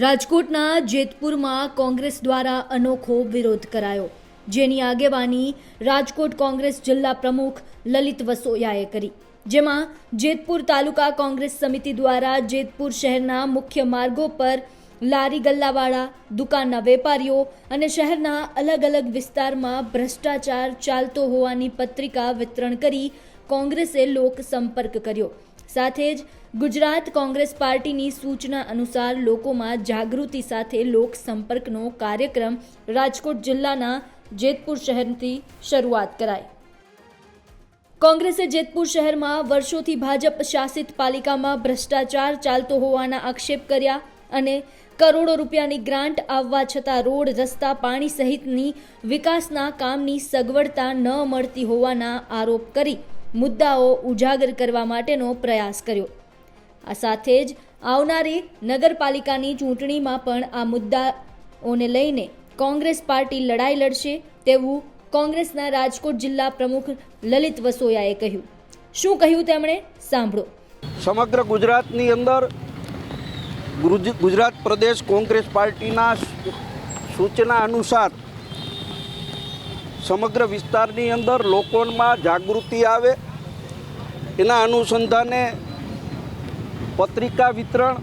રાજકોટના જેતપુરમાં કોંગ્રેસ દ્વારા અનોખો વિરોધ કરાયો. જેની આગેવાની રાજકોટ કોંગ્રેસ જિલ્લા પ્રમુખ લલિત વસોયાએ કરી. જેમાં જેતપુર તાલુકા કોંગ્રેસ સમિતિ દ્વારા જેતપુર શહેરના મુખ્ય માર્ગો પર લારી ગલ્લાવાળા, દુકાનના વેપારીઓ અને શહેરના અલગ અલગ વિસ્તારમાં ભ્રષ્ટાચાર ચાલતો હોવાની પત્રિકા વિતરણ કરી કોંગ્રેસે લોક સંપર્ક કર્યો. સાથે જ ગુજરાત કોંગ્રેસ પાર્ટીની સૂચના અનુસાર લોકોમાં જાગૃતિ સાથે લોક સંપર્કનો કાર્યક્રમ રાજકોટ જિલ્લાના જેતપુર શહેરથી શરૂઆત કરાઈ. કોંગ્રેસે જેતપુર શહેરમાં વર્ષોથી ભાજપ શાસિત પાલિકામાં ભ્રષ્ટાચાર ચાલતો હોવાના આક્ષેપ કર્યા અને કરોડો રૂપિયાની ગ્રાન્ટ આવવા છતાં રોડ, રસ્તા, પાણી સહિતની વિકાસના કામની સગવડતા ન મળતી હોવાના આરોપ કરી મુદ્દાઓ ઉજાગર કરવા માટેનો પ્રયાસ કર્યો. આ સાથે જ આવનારી નગરપાલિકાની ચૂંટણીમાં પણ આ મુદ્દાઓને લઈને કોંગ્રેસ પાર્ટી લડાઈ લડશે તેવું કોંગ્રેસના રાજકોટ જિલ્લા પ્રમુખ લલિત વસોયાએ કહ્યું. શું કહ્યું તેમણે? સાંભળો. સમગ્ર ગુજરાતની અંદર ગુજરાત પ્રદેશ કોંગ્રેસ પાર્ટીના સૂચના અનુસાર સમગ્ર વિસ્તારની અંદર લોકોમાં જાગૃતિ આવે. એના અનુસંધાને પત્રિકા વિતરણ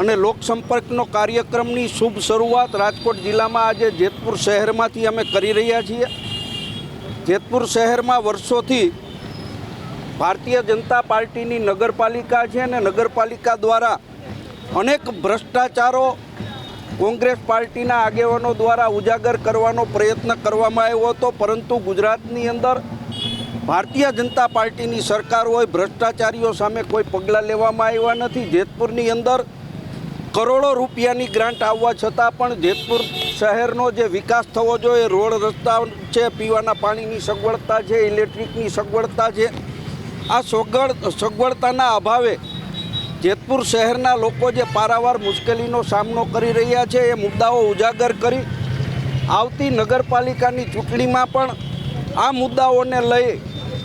અને લોકસંપર્કનો કાર્યક્રમની શુભ શરૂઆત રાજકોટ જિલ્લામાં આજે જેતપુર શહેરમાંથી અમે કરી રહ્યા છીએ. જેતપુર શહેરમાં વર્ષોથી ભારતીય જનતા પાર્ટીની નગરપાલિકા છે અને નગરપાલિકા દ્વારા અનેક ભ્રષ્ટાચારો કોંગ્રેસ પાર્ટીના આગેવાનો દ્વારા ઉજાગર કરવાનો પ્રયત્ન કરવામાં આવ્યો હતો, પરંતુ ગુજરાતની અંદર ભારતીય જનતા પાર્ટીની સરકાર હોય, ભ્રષ્ટાચારીઓ સામે કોઈ પગલાં લેવામાં આવ્યા નથી. જેતપુરની અંદર કરોડો રૂપિયાની ગ્રાન્ટ આવવા છતાં પણ જેતપુર શહેરનો જે વિકાસ થવો જોઈએ, રોડ રસ્તા છે, પીવાના પાણીની સગવડતા છે, ઇલેક્ટ્રિકની સગવડતા છે, આ સગવડ, સગવડતાના અભાવે જેતપુર શહેરના લોકો જે પારાવાર મુશ્કેલીનો સામનો કરી રહ્યા છે, એ મુદ્દાઓ ઉજાગર કરી આવતી નગરપાલિકાની ચૂંટણીમાં પણ આ મુદ્દાઓને લઈ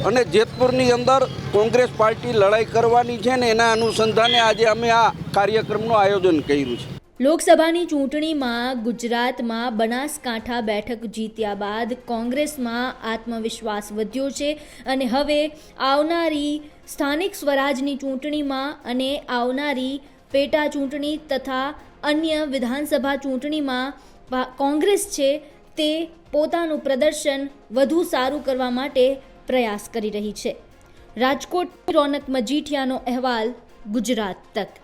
અને જેતપુરની અંદર કોંગ્રેસ પાર્ટી લડાઈ કરવાની છે ને એના અનુસંધાને આજે અમે આ કાર્યક્રમનું આયોજન કર્યું છે. લોકસભાની ચૂંટણીમાં ગુજરાતમાં બનાસકાંઠા બેઠક જીત્યા બાદ કોંગ્રેસમાં આત્મવિશ્વાસ વધ્યો છે અને હવે આવનારી સ્થાનિક સ્વરાજની ચૂંટણીમાં અને આવનારી પેટા ચૂંટણી તથા અન્ય વિધાનસભા ચૂંટણીમાં કોંગ્રેસ છે તે પોતાનું પ્રદર્શન વધુ સારું કરવા માટે પ્રયાસ કરી રહી છે. રાજકોટ રોનક મજીઠિયાનો અહેવાલ, ગુજરાત તક.